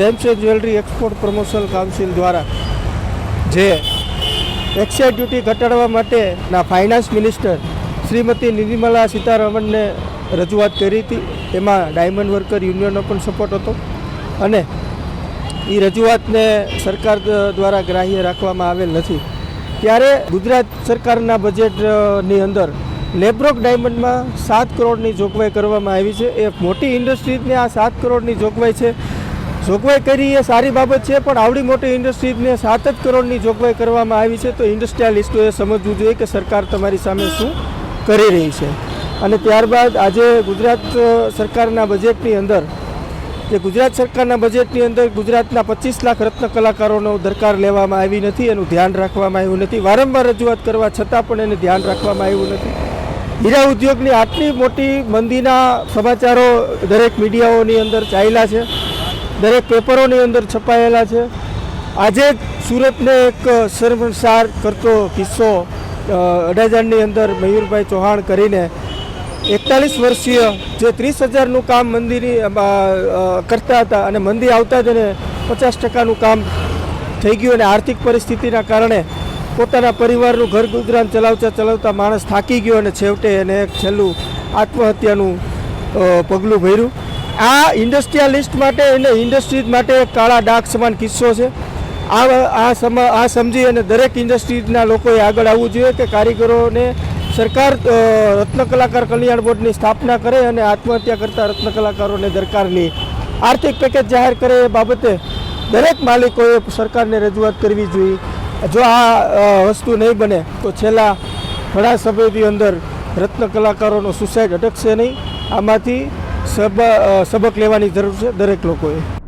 Gems and jewellery export promotion council દ્વારા જે excise duty ઘટાડવા માટેના ફાઇનાન્સ મિનિસ્ટર શ્રીમતી નિર્મલા સીતારમણને રજૂઆત કરી હતી. એમાં ડાયમંડ વર્કર યુનિયનનો પણ સપોર્ટ હતો. અને એ રજૂઆતને સરકાર દ્વારા ગ્રાહ્ય રાખવામાં આવેલ નથી. ત્યારે ગુજરાત સરકારના બજેટની અંદર લેબ્રોક ડાયમંડમાં સાત કરોડની જોગવાઈ કરવામાં આવી છે. એ મોટી ઇન્ડસ્ટ્રીઝને આ સાત કરોડની જોગવાઈ છે. જોગવાઈ કરી એ સારી બાબત છે, પણ આવડી મોટી ઇન્ડસ્ટ્રીઝને સાત જ કરોડની જોગવાઈ કરવામાં આવી છે, તો ઇન્ડસ્ટ્રીયાલિસ્ટોએ સમજવું જોઈએ કે સરકાર તમારી સામે શું કરી રહી છે. અને ત્યારબાદ આજે ગુજરાત સરકારના બજેટની અંદર, જે ગુજરાત સરકારના બજેટની અંદર ગુજરાતના પચીસ લાખ રત્ન કલાકારોનો દરકાર લેવામાં આવી નથી, એનું ધ્યાન રાખવામાં આવ્યું નથી. વારંવાર રજૂઆત કરવા છતાં પણ એને ધ્યાન રાખવામાં આવ્યું નથી. હીરા ઉદ્યોગની આટલી મોટી મંદીના સમાચારો દરેક મીડિયાઓની અંદર ચાલ્યા છે. દરેક પેપરોની અંદર છપાયેલા છે. આજે સુરતને એક શર્મસાર કરતો કિસ્સો અ, અંદર મયુરભાઈ ચૌહાણ કરીને એકતાલીસ વર્ષીય જે ત્રીસ હજારનું કામ મંદિરની કરતા હતા અને મંદિર આવતા જ એને પચાસ ટકાનું કામ થઈ ગયું અને આર્થિક પરિસ્થિતિના કારણે પોતાના પરિવારનું ઘર ગુજરાન ચલાવતા ચલાવતા માણસ થાકી ગયો અને છેવટે એને એક છેલ્લું આત્મહત્યાનું પગલું ભર્યું. આ ઇન્ડસ્ટ્રીયાલિસ્ટ માટે અને ઇન્ડસ્ટ્રીઝ માટે કાળા ડાક સમાન કિસ્સો છે. આ આ સમ, આ સમજી અને દરેક ઇન્ડસ્ટ્રીઝના લોકોએ આગળ આવવું જોઈએ કે કારીગરોને સરકાર રત્ન કલાકાર કલ્યાણ બોર્ડની સ્થાપના કરે અને આત્મહત્યા કરતા રત્ન કલાકારોને દરકારની આર્થિક પેકેજ જાહેર કરે એ બાબતે દરેક માલિકોએ સરકારને રજૂઆત કરવી જોઈએ. જો આ વસ્તુ નહીં બને તો છેલ્લા ઘણા સમયની અંદર રત્ન કલાકારોનો સુસાઇડ અટકશે નહીં. આમાંથી સબ સબક લેવાની જરૂર છે દરેક લોકોએ.